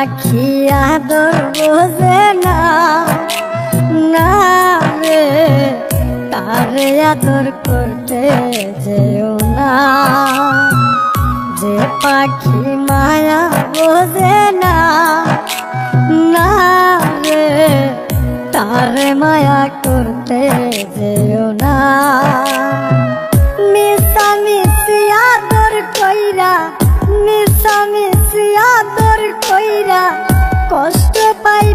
পাখি আদর বোঝে না? না রে, তার আদর করতে যেও না। যে পাখি মায়া বোঝে না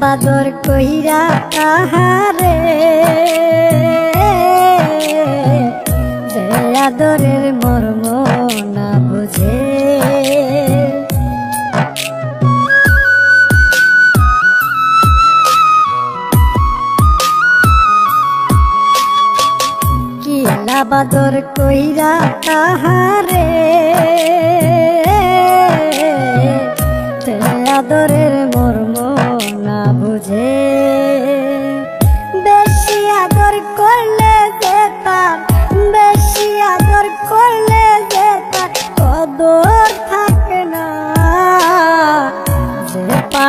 বাদর কইরা তাহারে যে আদরের মর্ম না বুঝে। কিলা বাদর কইরা তাহারে? সে আদরের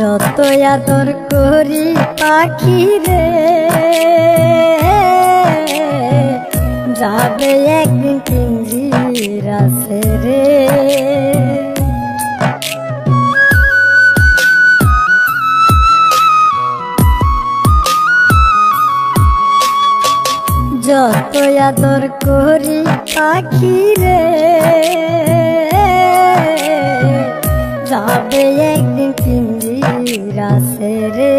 যত আদর করি পাখি রে, যাবে একদিন পিঞ্জির রে। যত আদর করি পাখি রে, যাবে একদিন পিঞ্জির আছে রে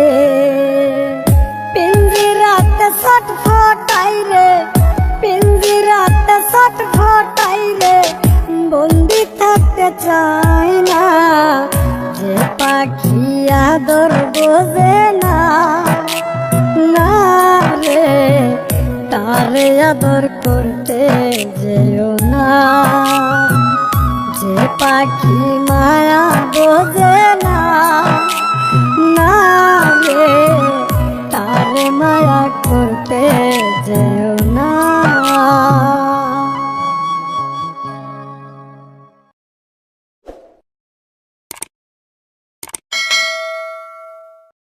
পিঞ্জিরাতে ছট ফটাই রে পিঞ্জিরাতে ছট ফটাই রে। বন্দি থাকতে চায় না, যে পাখি আদর বোঝে না। না রে, তারে আদর করতে যেও না। যে পাখি মায়া বোঝে